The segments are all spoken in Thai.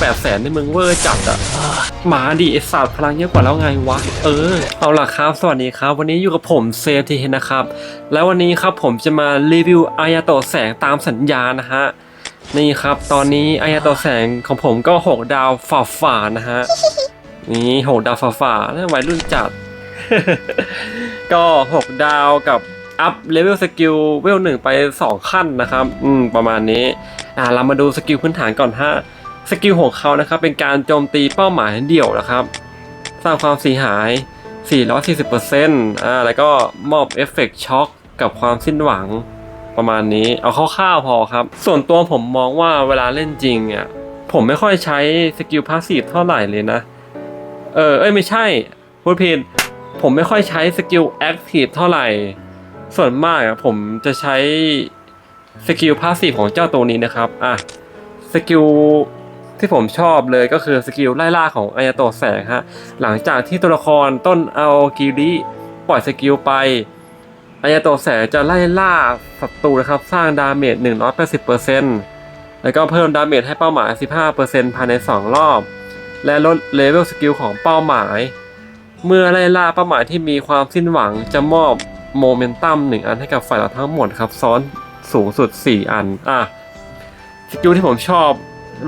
แปดแสนในี่มึงเวอร์จัดอะหมาดิไอสัตว์พลังเยอะกว่าแล้วไงวะ เออ เอาล่ะครับ สวัสดีครับ วันนี้อยู่กับผมเซฟทีเฮนะครับ แล้ววันนี้ครับผมจะมารีวิวอายาโตะแสงตามสัญญานะฮะ นี่ครับ ตอนนี้อายาโตะแสงของผมก็6ดาวฝ่าฝ่านะฮะ นี่หกดาวฝ่าฝ่าๆน่าวัยรุ่นจัด ก็6ดาวกับอัพเลเวลสกิลเวลหนึ่งไป2ขั้นนะครับ อืม ประมาณนี้ อ่า เรามาดูสกิลพื้นฐานก่อนฮะ สกิลของเขานะครับเป็นการโจมตีเป้าหมายเดี่ยวนะครับ สร้างความเสียหาย 440%อ่าแล้วก็มอบเอฟเฟกต์ช็อคกับความสิ้นหวังประมาณนี้เอาคร่าวๆพอครับ ส่วนตัวผมมองว่าเวลาเล่นจริงอะผมไม่ค่อยใช้สกิลพาสซีฟเท่าไหร่เลยนะ เออเอ้ยไม่ใช่พูดผิดผมไม่ค่อยใช้สกิลแอคทีฟเท่าไหร่ ส่วนมากอะผมจะใช้สกิลพาสซีฟของเจ้าตัวนี้นะครับอะสกิล ที่ผมชอบเลยก็คือสกิลไล่ล่าของอายาโตะแสงฮะหลังจากที่ตัวละครต้นเอากิริปล่อยสกิลไปอายาโตะแสงจะไล่ล่าศัตรูนะครับสร้างดาเมจ 180%แล้วก็เพิ่มดาเมจให้เป้าหมาย 15%ภายใน 2 รอบ และลดเลเวลสกิลของเป้าหมาย เมื่อไล่ล่าเป้าหมายที่มีความสิ้นหวังจะมอบโมเมนตัมหนึ่งอันให้กับฝ่ายเราทั้งหมดครับซ้อนสูงสุด 4 อันอะสกิลที่ผมชอบ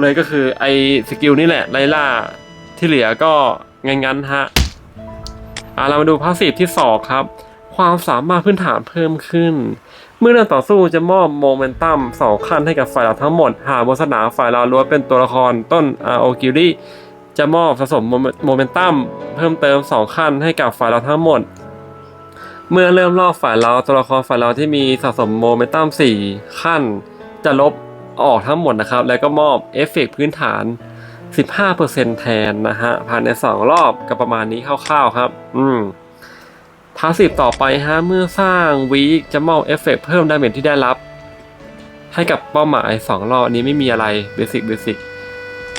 เลยก็คือไอสกิลนี่แหละไลล่าที่เหลือก็งั้นๆฮะอะเรามาดูพาสซีฟที่สองครับ ความสามารถพื้นฐานเพิ่มขึ้น เมื่อเดินต่อสู้จะมอบโมเมนตัมสองขั้นให้กับฝ่ายเราทั้งหมด หากบนสนามฝ่ายเราล้วนเป็นตัวละครต้นอาโอกิริจะมอบสะสมโมเมนตัมเพิ่มเติม2ขั้นให้กับฝ่ายเราทั้งหมด เมื่อเริ่มรอบฝ่ายเราตัวละครฝ่ายเราที่มีสะสมโมเมนตัม4ขั้นจะลบ ออกทั้งหมดนะครับ แล้วก็มอบเอฟเฟกต์พื้นฐาน 15%แทนนะฮะภายใน 2 รอบก็ประมาณนี้คร่าวๆครับ อืมพาสซีฟต่อไปฮะเมื่อสร้างวีคจะมอบเอฟเฟกต์เพิ่มดาเมจที่ได้รับ ให้กับเป้าหมาย 2 รอบนี้ไม่มีอะไรเบสิกเบสิก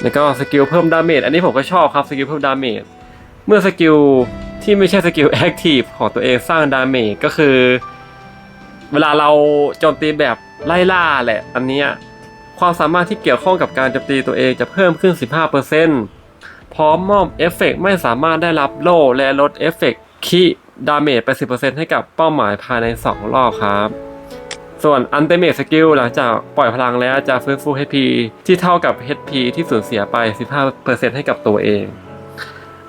แล้วก็สกิลเพิ่มดาเมจอันนี้ผมก็ชอบครับสกิลเพิ่มดาเมจเมื่อสกิลที่ไม่ใช่สกิลแอคทีฟของตัวเองสร้างดาเมจก็คือ เวลาเราโจมตีแบบไล่ล่าแหละ อันนี้ ความสามารถที่เกี่ยวข้องกับการโจมตีตัวเองจะเพิ่มขึ้น 15%พร้อมมอบเอฟเฟกต์ไม่สามารถได้รับโล่และลดเอฟเฟกต์คีดาเมจไป 10%ให้กับเป้าหมายภายใน 2 รอบครับ ส่วนอันเตเม e สกิลหลังจากปล่อยพลังแล้วจะฟื้นฟู HP ที่เท่ากับ HP ที่สูญเสียไป 15%ให้กับตัวเอง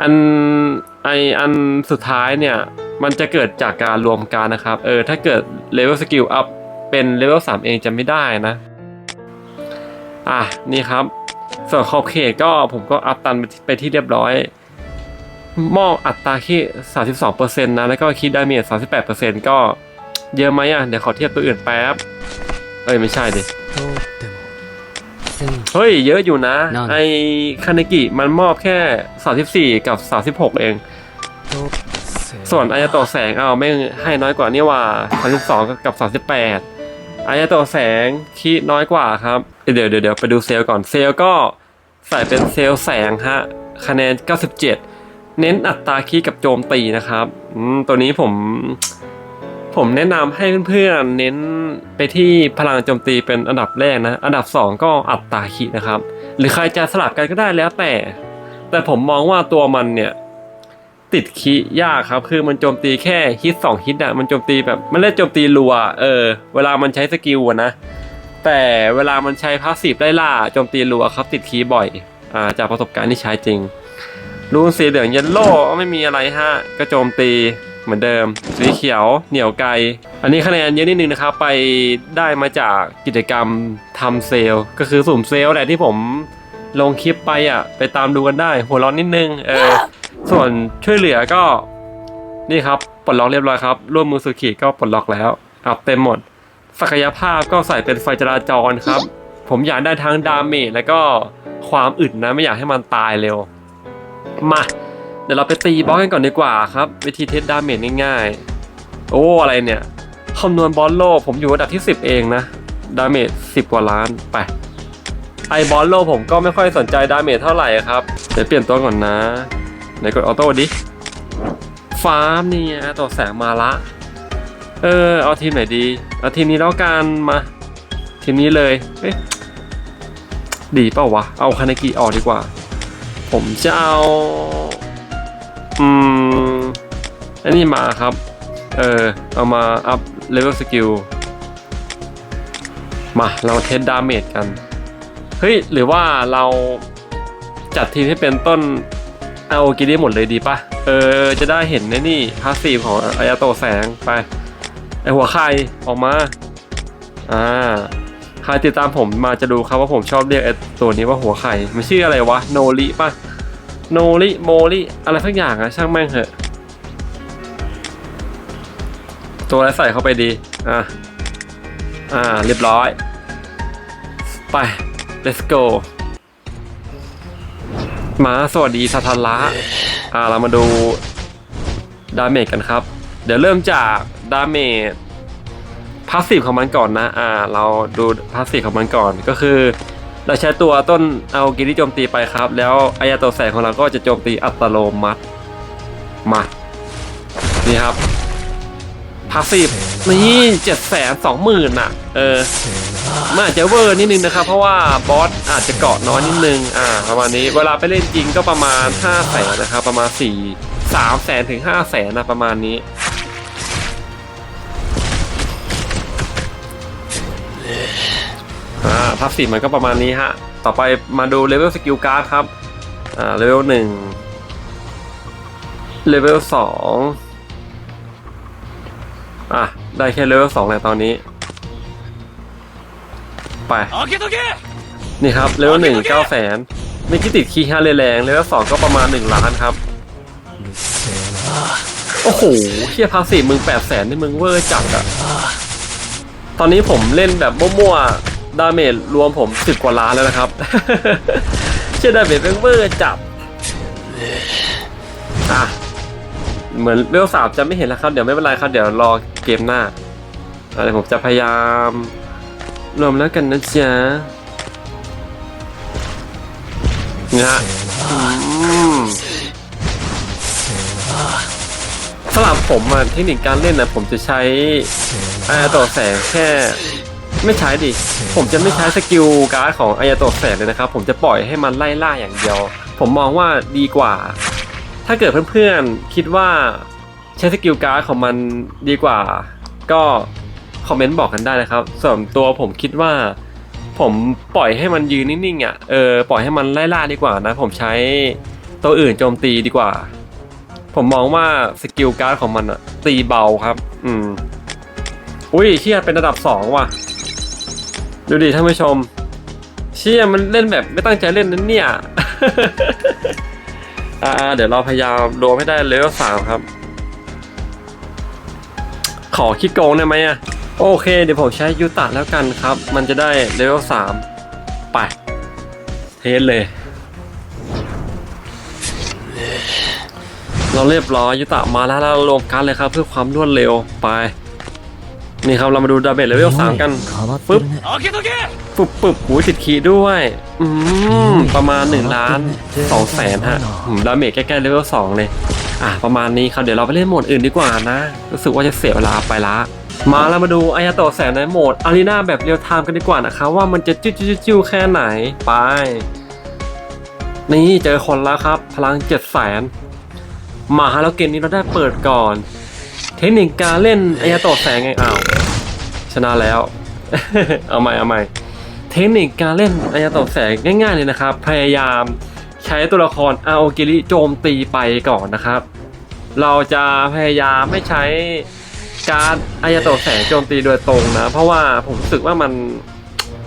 อันไออันสุดท้ายเนี่ย มันจะเกิดจากการรวมกันนะครับ เออ ถ้าเกิดเลเวลสกิลอัพเป็นเลเวล3เองจะไม่ได้นะ อะนี่ครับ ส่วนขอบเขตก็ผมก็อัพตันไปที่เรียบร้อยมอบอัตราที่32%นะ แล้วก็คิดไดาเมจ38%ก็เยอะไหมอะ เดี๋ยวขอเทียบตัวอื่นแป๊บ เอ้ย ไม่ใช่ดิ เฮ้ย เยอะอยู่นะ ไอคานากิมันมอบแค่ 34 กับ 36 เอง ส่วนอายาโตแสงเอาไม่ให้น้อยกว่านี่ว่า 32 กับ 38 อายาโตะแสงคีน้อยกว่าครับ เดี๋ยวเดี๋ยวเดี๋ยวไปดูเซลล์ก่อนเซลล์ก็ใส่เป็นเซลล์แสงฮะคะแนน 97 เน้นอัตราคีกับโจมตีนะครับตัวนี้ผม ผมแนะนำให้เพื่อนๆเน้นไปที่พลังโจมตีเป็นอันดับแรกนะ อันดับ 2 ก็อัตราคีนะครับ หรือใครจะสลับกันก็ได้แล้วแต่ แต่ผมมองว่าตัวมันเนี่ย ติดคียากครับ คือมันโจมตีแค่ฮิตสองฮิตอะมันโจมตีแบบมันเล่นโจมตีรัว เออ เวลามันใช้สกิลนะ แต่เวลามันใช้พาสซีฟไล่ล่าโจมตีรัวครับ ติดคีย์บ่อย อ่า จากประสบการณ์ที่ใช้จริง รูนสีเหลืองเยลโล่ไม่มีอะไรฮะ ก็โจมตีเหมือนเดิม สีเขียวเหนียวไกล อันนี้คะแนนเยอะนิดนึงนะครับ ไปได้มาจากกิจกรรมทำเซลล์ก็คือสุ่มเซลล์แหละที่ผมลงคลิปไปอะ ไปตามดูกันได้ หัวร้อนนิดนึง เออ ส่วนช่วยเหลือก็นี่ครับปลดล็อกเรียบร้อยครับ ร่วมมือสุขีก็ปลดล็อกแล้วอัพเต็มหมด ศักยภาพก็ใส่เป็นไฟจราจรครับ ผมอยากได้ทั้งดาเมจแล้วก็ความอึดนะไม่อยากให้มันตายเร็ว มาเดี๋ยวเราไปตีบอสกันก่อนดีกว่าครับ วิธีเทสดาเมจง่ายๆ โอ้อะไรเนี่ยคำนวณบอลโลผมอยู่ระดับที่ 10 เองนะดาเมจ10 กว่าล้านไปไอบอลโลผมก็ไม่ค่อยสนใจดาเมจเท่าไหร่ครับเดี๋ยวเปลี่ยนตัวก่อนนะ ไหนกดออโต้ดิฟาร์มนี่ไงตัวแสงมาละ เออ เอาทีมไหนดี เอาทีมนี้แล้วกันมา ทีมนี้เลยเอ๊ะดีเปล่าวะ เอาคานากิออกดีกว่า ผมจะเอา อืม อันนี้มาครับ เออ เอามาอัพเลเวลสกิล มาเราเทสดาเมจกัน เฮ้ย หรือว่าเราจัดทีมให้เป็นต้น เอากิได้หมดเลยดีปะเออ จะได้เห็นในนี่พาสซีฟของอายาโตแสงไป ไอหัวไข่ออกมา อ่า ใครติดตามผมมาจะดูครับว่าผมชอบเรียกไอตัวนี้ว่าหัวไข่มันชื่ออะไรวะ โนริปะโนริโมริอะไรสักอย่างอะช่างแม่งเถอะ ตัวอะไรใส่เข้าไปดี อะอ่า เรียบร้อย ไป let's go มาสวัสดีสถาระอ่าเรามาดูดาเมจกันครับ เดี๋ยวเริ่มจากดาเมจพาสซีฟของมันก่อนนะอ่าเราดูพาสซีฟของมันก่อนก็คือ เราใช้ตัวต้นเอากิริโจมตีไปครับ แล้วอายาโตะแสงของเราก็จะโจมตีอัตโนมัติมานี่ครับพาสซีฟนี่เจ็ดแสนสองหมื่นอะ เออ มันอาจจะเวอร์นิดนึงนะครับ เพราะว่าบอสอาจจะเกาะน้อยนิดนึงอ่าประมาณนี้เวลาไปเล่นจริงก็ประมาณ5้าแสนนะครับประมาณ4ี่สามแสนถึงห้าแสนนะประมาณนี้อ่าพัฟสีมันก็ประมาณนี้ฮะ ต่อไปมาดูเลเวลสกิลการ์ดครับ อ่าเลเวลหนึ่งเลเวลสองอะ ได้แค่เลเวลสองเลยตอนนี้ ไป นี่ครับเลเวลหนึ่งเก้าแสนไม่คิดติดคีย์ห้าแรงเลเวลสองก็ประมาณหนึ่งล้านครับ โอ้โหเฮียภาสีมึงแปดแสนที่มึงเวอร์จัดอะตอนนี้ผมเล่นแบบมั่วๆ ดาเมจรวมผมสิบกว่าล้านแล้วนะครับ เชื่อดาเมจเป็นเวอร์จับอะเหมือนเลเวลสามจะไม่เห็นแล้วครับ เดี๋ยวไม่เป็นไรครับ เดี๋ยวรอเกมหน้าเดี๋ยวผมจะพยายาม รวมแล้วกันนะจ๊ะนะฮะอืมสำหรับผมอะเทคนิคการเล่นนะผมจะใช้อายาโตแสงแค่ ไม่ใช้ดิ ผมจะไม่ใช้สกิลการ์ดของอายาโตแสงเลยนะครับ ผมจะปล่อยให้มันไล่ล่าอย่างเดียว ผมมองว่าดีกว่า ถ้าเกิดเพื่อนๆคิดว่าใช้สกิลการ์ดของมันดีกว่า ก็ คอมเมนต์บอกกันได้นะครับส่วนตัวผมคิดว่า ผมปล่อยให้มันยืนนิ่งๆอะเออปล่อยให้มันไล่ล่าดีกว่านะ ผมใช้ตัวอื่นโจมตีดีกว่า ผมมองว่าสกิลการ์ดของมันอะตีเบาครับ อืมอุ้ยเชี่ยเป็นระดับสองว่ะ ดูดิท่านผู้ชม เชี่ยมันเล่นแบบไม่ตั้งใจเล่นนั้นเนี่ยอ่าเดี๋ยวเราพยายามรวมให้ได้เลเวลสามครับ ขอคิดโกงได้ไหมอะ โอเค เดี๋ยวผมใช้ยูตะแล้วกันครับ มันจะได้เลเวลสามไป เทสเลย เราเรียบร้อยยูตะมาแล้วเราลงการเลยครับ เพื่อความรวดเร็วไป นี่ครับเรามาดูดาเมจเลเวลสามกันปึ๊บปึ๊บปึ๊บหูติดขีด้วยอืมประมาณหนึ่งล้านสองแสนฮะดาเมจแก้ๆเลเวลสองเลย อะประมาณนี้ครับเดี๋ยวเราไปเล่นโหมดอื่นดีกว่านะรู้สึกว่าจะเสียเวลาไปละ มาเรามาดูอายาโตะแสงในโหมดอารีนาแบบเรียลไทม์กันดีกว่านะครับว่ามันจะจิ้วจิ้วจิ้วแค่ไหนไป นี่เจอคนแล้วครับ พลัง7แสนมาฮะแล้วเกมนี้เราได้เปิดก่อน เทคนิคการเล่นอายาโตะแสงไงอ้าวชนะแล้ว เอาใหม่เอาใหม่เทคนิคการเล่นอายาโตะแสงง่ายๆเลยนะครับ พยายามใช้ตัวละครอาโอกิริโจมตีไปก่อนนะครับ เราจะพยายามไม่ใช้ การดอายาโตะแสงโจมตีโดยตรงนะ เพราะว่าผมรู้สึกว่ามัน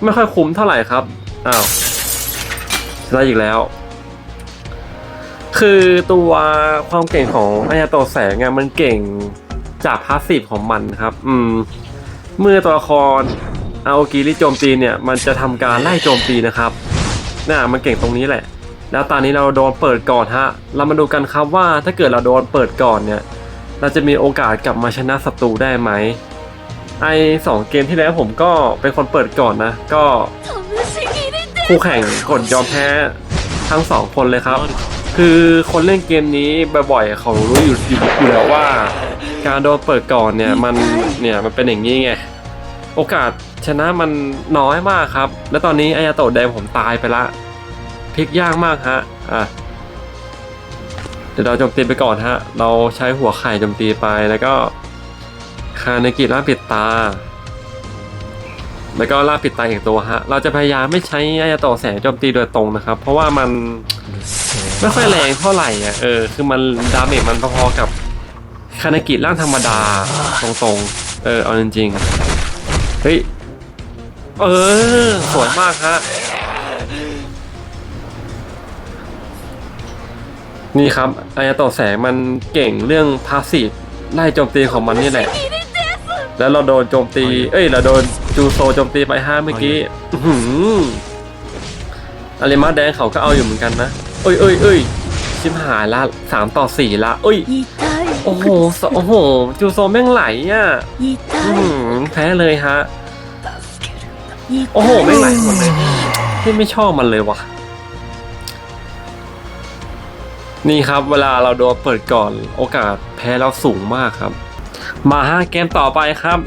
ไม่ค่อยคุ้มเท่าไหร่ครับ อ้าวชนะอีกแล้ว คือตัวความเก่งของอายาโตะแสงอะมันเก่งจากพาสซีฟของมันครับ อืม เมื่อตัวละครอาโอกิริโจมตีเนี่ย มันจะทำการไล่โจมตีนะครับน่ามันเก่งตรงนี้แหละ แล้วตอนนี้เราโดนเปิดก่อนฮะ เรามาดูกันครับว่าถ้าเกิดเราโดนเปิดก่อนเนี่ย เราจะมีโอกาสกลับมาชนะศัตรูได้ไหมไอสองเกมที่แล้วผมก็เป็นคนเปิดก่อนนะ ก็คู่แข่งกดยอมแพ้ทั้งสองคนเลยครับ คือคนเล่นเกมนี้บ่อยๆเขารู้อยู่อยู่แล้วว่า การโดนเปิดก่อนเนี่ยมันเนี่ยมันเป็นอย่างนี้ไงโอกาสชนะมันน้อยมากครับ และตอนนี้อายาโตะแดงผมตายไปละพลิกยากมากฮะอะ เดี๋ยวเราโจมตีไปก่อนฮะ เราใช้หัวไข่โจมตีไปแล้วก็คาเนกิล่าปิดตา แล้วก็ล่าปิดตาอีกตัวฮะ เราจะพยายามไม่ใช้อายาโตแสงโจมตีโดยตรงนะครับ เพราะว่ามันไม่ค่อยแรงเท่าไหร่อะเออคือมันดาเมจมันพอๆกับคานากิร่างธรรมดาตรงๆ เออเอาจริงๆเฮ้ยเออสวยมากฮะ นี่ครับอายาต่อแสงมันเก่งเรื่องพาสีไล่โจมตีของมันนี่แหละ แล้วเราโดนโจมตี เอ้ย เราโดนจูโซโจมตีไปห้าเมื่อกี้อาริมาแดงเขาก็เอาอยู่เหมือนกันนะ เอ้ยเอ้ยเอ้ยชิมหายละสามต่อสี่ละ เอ้ย โอ้โห โอ้โห จูโซแม่งไหลอะแพ้เลยฮะ โอ้โห แม่งไหลหมดเลที่ไม่ชอบมันเลยวะ่ะ นี่ครับเวลาเราโดนเปิดก่อนโอกาสแพ้เราสูงมากครับ มาฮะเกมต่อไปครับ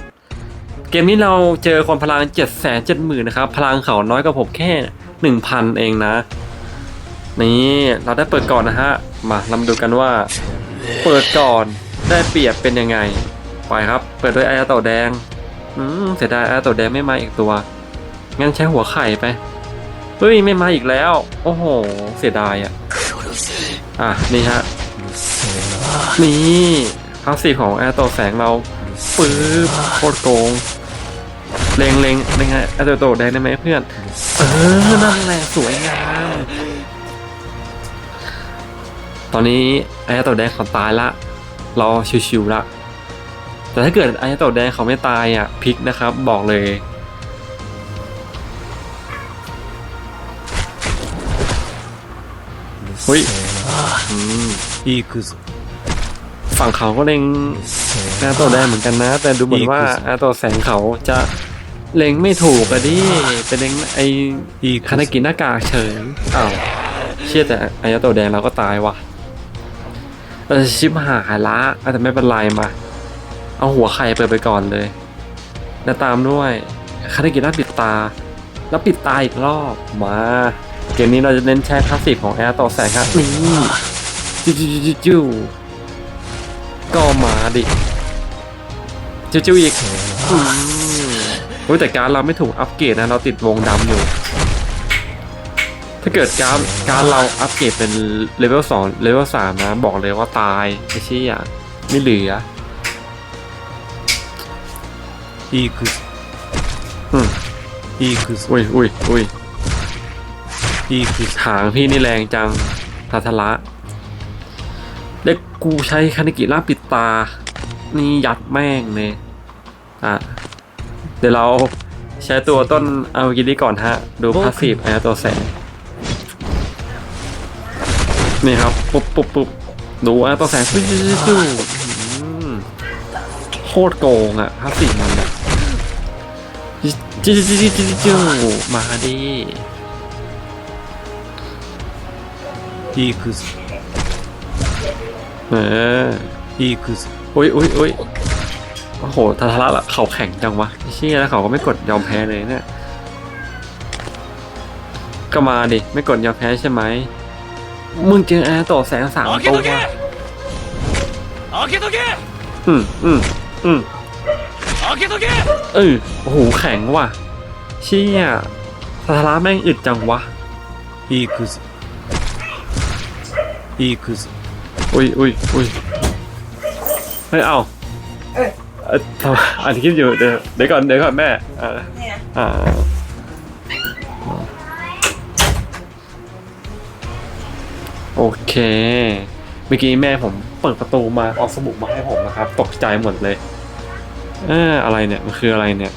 เกมนี้เราเจอคนพลัง7 7 0 0 0 0นะครับพลังเขาน้อยกว่าผมแค่1,000เองนะ นี่เราได้เปิดก่อนนะฮะมาเรามาดูกันว่า เปิดก่อนได้เปรียบเป็นยังไงไปครับ เปิดด้วยไอายาโตะแดงอืมเสียดายไอายาโตะแดงไม่มาอีกตัวงั้นใช้หัวไข่ไปเฮ้ยไม่มาอีกแล้ว โอ้โห เสียดายอะ อะนี่ฮะนี่พาสซีฟของแอร์โตแสงเราปื๊บโคตรโกงเล็งเล็งเล็งไงแอร์โตแดงได้ไหมเพื่อนเออนั่นแหละสวยงามตอนนี้แอร์โตแดงเขาตายละ เราชิวๆละ แต่ถ้าเกิดแอร์โตแดงเขาไม่ตายอะพลิกนะครับ บอกเลย เฮ้ย อีคือฝั่งเขาก็เล็งอาโตได้เหมือนกันนะ แต่ดูเหมือนว่าอาโตแสงเขาจะเล็งไม่ถูกอะดิเป็นเล็งไอคานากินหน้ากากเฉยอ้าวเชื่อแต่อายาโตแดงเราก็ตายว่ะเราจะชิบหายละจจะไม่เป็นไรมา เอาหัวไข่เปิดไปก่อนเลย แล้วตามด้วยคานากินหน้าปิดตา แล้วปิดตาอีกรอบมา เกมนี้เราจะเน้นใช้ทักษะของแอร์ต่อแสงครับนี่ จิ้วจิ้วจิ้วก็มาดิจิ้วจิ้วอีกโอ้ยแต่การเราไม่ถูกอัปเกรดนะ เราติดวงดำอยู่ ถ้าเกิดการการเราอัปเกรดเป็นเลเวลสองเลเวลสามนะ บอกเลยว่าตายไอ้ชี้อ่างไม่เหลืออีกอืมอีกอุ้ยอุ้ยอุ้ยอีกถางพี่นี่แรงจังทัทละ กูใช้คานิกิล่าปิดตา นี่ยัดแม่งเนี่ยอะ เดี๋ยวเราใช้ตัวต้นเอากินี้ก่อนฮะ ดูพาสีฟไอตัวแสงนี่ครับ ปุ๊บปุ๊บปุ๊บดูไอตัวแสงปิ้วปิ้วโคตรโกงอะพาสีฟมันอะจิ้วจิ้วจิ้วจิ้วมาดิดีคือ เอออีคือโอ้ยโอ้ยโอ้ยโอ้โหทาทาระละเขาแข็งจังวะเชี่ยแล้วเขาก็ไม่กดยอมแพ้เลยเนี่ย ก็มาดิ ไม่กดยอมแพ้ใช่ไหม มึงเจอแอร์ต่อแสงสามตัวเคโอเคอืมอืมอืมโอเออโอ้โห แข็งว่ะ เชี่ยทาทาระแม่งอึดจังวะอีคืออีคือ อุ้ยอุ้ยอุ้ยเฮ้ยเอาเอ่อทำอันนี้คลิปอยู่เดี๋ยวเดี๋ยวก่อนเดี๋ยวก่อนแม่อ่าอ่าโอเคเมื่อกี้แม่ผมเปิดประตูมาเอาสบู่มาให้ผมนะครับ ตกใจหมดเลยเอออะไรเนี่ย มันคืออะไรเนี่ย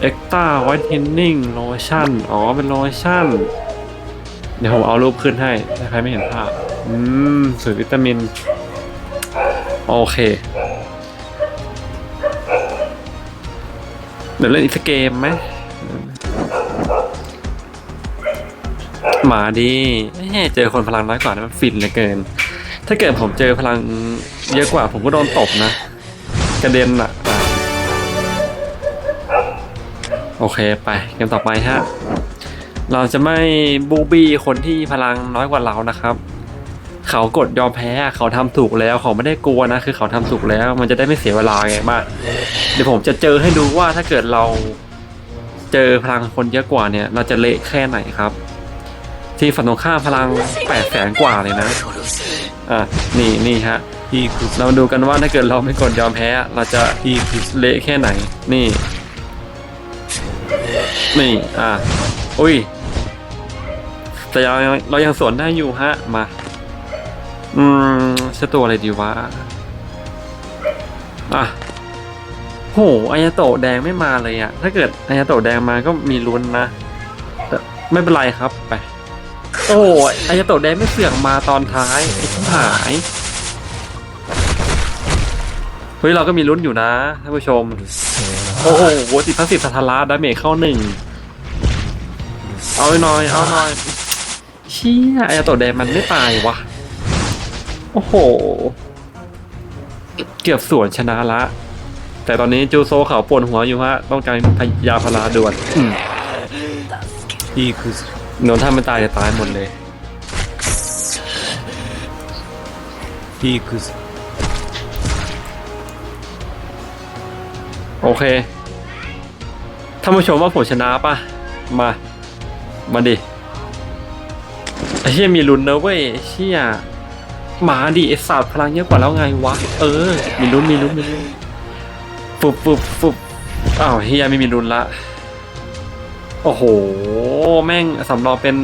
เอ็กต้าไวท์เทนนิ่งโลชั่น อ๋อ เป็นโลชั่น เดี๋ยวผมเอารูปขึ้นให้ถ้าใครไม่เห็นภาพ อืมสูตรวิตามิน โอเค เดี๋ยวเล่นอีกสักเกมไหมหมาดีเอ้เจอคนพลังน้อยกว่านะมันฟินเหลือเกิน ถ้าเกิดผมเจอพลังเยอะกว่า ผมก็โดนตบนะ กระเด็นอะอะโอเคไปเกมต่อไปฮะ เราจะไม่บูบี้คนที่พลังน้อยกว่าเรานะครับ เขากดยอมแพ้เขาทำถูกแล้วเขาไม่ได้กลัวนะคือเขาทำถูกแล้ว มันจะได้ไม่เสียเวลาไงมาเดี๋ยวผมจะเจอให้ดูว่าถ้าเกิดเราเจอพลังคนเยอะกว่าเนี่ย เราจะเละแค่ไหนครับ ที่ฝันตรงข้ามพลังแปดแสนกว่าเลยนะอะนี่นี่ฮะเราดูกันว่าถ้าเกิดเราไม่กดยอมแพ้ เราจะเละแค่ไหน นี่ นี่อะอุ้ยแต่ยังเรายังสวนได้อยู่ฮะมา อืมใช้ตัวอะไรดีวะ อะโหอายาโตะแดงไม่มาเลยอะถ้าเกิดอายาโตะแดงมาก็มีลุ้นนะแต่ไม่เป็นไรครับไป โอ้ยอายาโตะแดงไม่เสือกมาตอนท้ายไอ้ชิบหายเฮ้ยเราก็มีลุ้นอยู่นะท่านผู้ชม โอ้โหติดพัสสิทธาราดาเมจเข้าหนึ่งเอาหน่อยเอาหน่อยเชี่ยไอตัวแดงมันไม่ตายวะ โอ้โห เกือบสวนชนะละ แต่ตอนนี้จูโซเขาปวดหัวอยู่ฮะต้องการพยาพลาด่วนอีคือโนนถ้ามันตายจะตายหมดเลยอีคือโอเคท่านผู้ชมว่าผมชนะปะมา มาดิไอ้เชี่ยมีลุ้นนะเว้ยเชี่ย หมาดิไอศาสตร์พลังเยอะกว่าแล้วไงวะ เออ มีลุ้นมีลุ้นมีลุ้นปุบปุบปุบอ้าวเฮียไม่มีลุ้นละ โอ้โห แม่งสำรองเป็น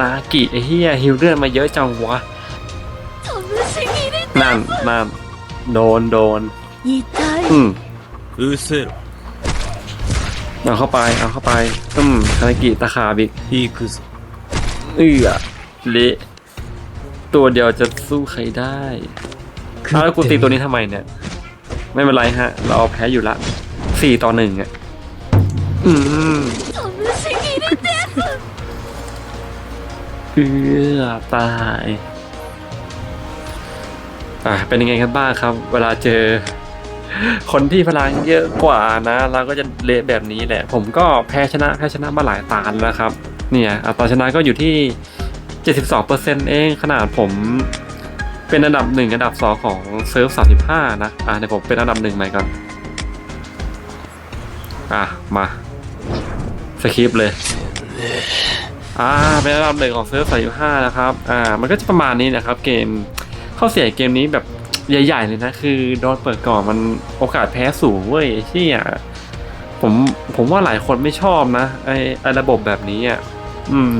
นากิเฮียฮิวเลือดมาเยอะจังวะ นั่นนั่นโดนโดนอืมอือเอาเข้าไปเอาเข้าไปอืมนากิตะขาบิกอีกคือเอือเละ ตัวเดียวจะสู้ใครได้อ้าวแล้วกูตีตัวนี้ทำไมเนี่ย ไม่เป็นไรฮะ เราเอาแพ้อยู่ละสี่ต่อหนึ่งอะอืมเออตายอะเป็นยังไงกันบ้างครับ เวลาเจอ คนที่พลังเยอะกว่านะเราก็จะเละแบบนี้แหละ ผมก็แพ้ชนะแพ้ชนะมาหลายตาแล้วครับ เนี่ยอัตราชนะก็อยู่ที่ 72%เองขนาดผมเป็นอันดับหนึ่งอันดับสองของเซิร์ฟ 35 นะ อะเดี๋ยวผมเป็นอันดับหนึ่งใหม่ก่อน อะ มาสคริปต์เลย อ่า เป็นอันดับหนึ่งของเซิร์ฟ35นะครับ อ่า มันก็จะประมาณนี้นะครับ เกม เข้อเสียเกมนี้แบบใหญ่ ๆ เลยนะ คือโดนเปิดก่อนมันโอกาสแพ้สูงเว้ยเชี่ยผม ผมว่าหลายคนไม่ชอบนะ ไอไอระบบแบบนี้อะ อืม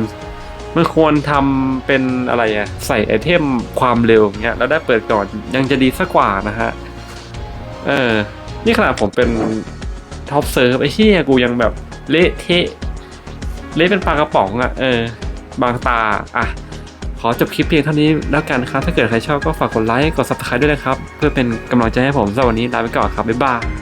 มันควรทำเป็นอะไรอะใส่ไอเทมความเร็วเงี้ยแล้วได้เปิดก่อนยังจะดีสักกว่านะฮะ เออ นี่ขนาดผมเป็นท็อปเซิร์ฟไอ้เชี่ยกูยังแบบเละเทะเละเป็นปลากระป๋องอะ่ะ เออ บางตา อะ ขอจบคลิปเพียงเท่านี้แล้วกันครับ ถ้าเกิดใครชอบก็ฝากกดไลค์ กด subscribe ด้วยนะครับ เพื่อเป็นกำลังใจให้ผมสำหรับวันนี้ลาไปก่อนครับ บ๊ายบาย